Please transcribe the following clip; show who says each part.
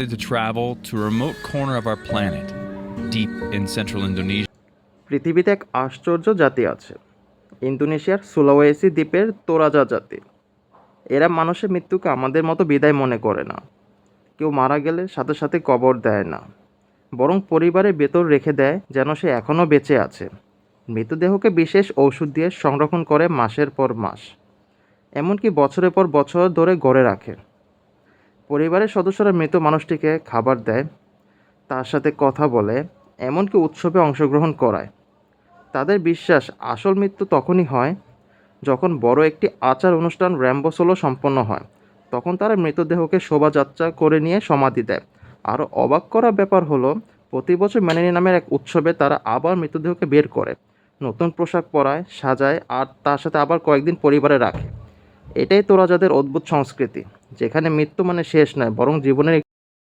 Speaker 1: to travel to a remote corner of our planet, deep in central Indonesia.
Speaker 2: পৃথিবীতে এক আশ্চর্য জাতি আছে। ইন্দোনেশিয়ার সুলাওয়েসি দ্বীপের তোরাজা জাতি। এরা মানুষের মৃত্যুকে আমাদের মতো বিদায় মনে করে না। কেউ মারা গেলে সাথে সাথে কবর দেয় না। বরং পরিবারের ভেতর রেখে দেয় যেন সে এখনও বেঁচে আছে। মৃতদেহকে বিশেষ ঔষধ দিয়ে সংরক্ষণ করে মাসের পর মাস। এমনকি বছরের পর বছর ধরে গড়ে রাখে। পরিবারের সদস্যরা মৃত মানুষটিকে খাবার দেয়, তার সাথে কথা বলে, এমনকি উৎসবে অংশগ্রহণ করায়। তাদের বিশ্বাস, আসল মৃত্যু তখনই হয় যখন বড় একটি আচার অনুষ্ঠান র্যাম্বোসোলো সম্পন্ন হয়। তখন তারা মৃতদেহকে শোভাযাত্রা করে নিয়ে সমাধি দেয়। আরও অবাক করা ব্যাপার হলো, প্রতি বছর ম্যানেনি নামের এক উৎসবে তারা আবার মৃতদেহকে বের করে। নতুন পোশাক পরায়, সাজায় আর তার সাথে আবার কয়েকদিন পরিবারে রাখে। এটাই তোরা যাদের অদ্ভুত সংস্কৃতি। যেখানে মৃত্যু মানে শেষ নয় বরং জীবনের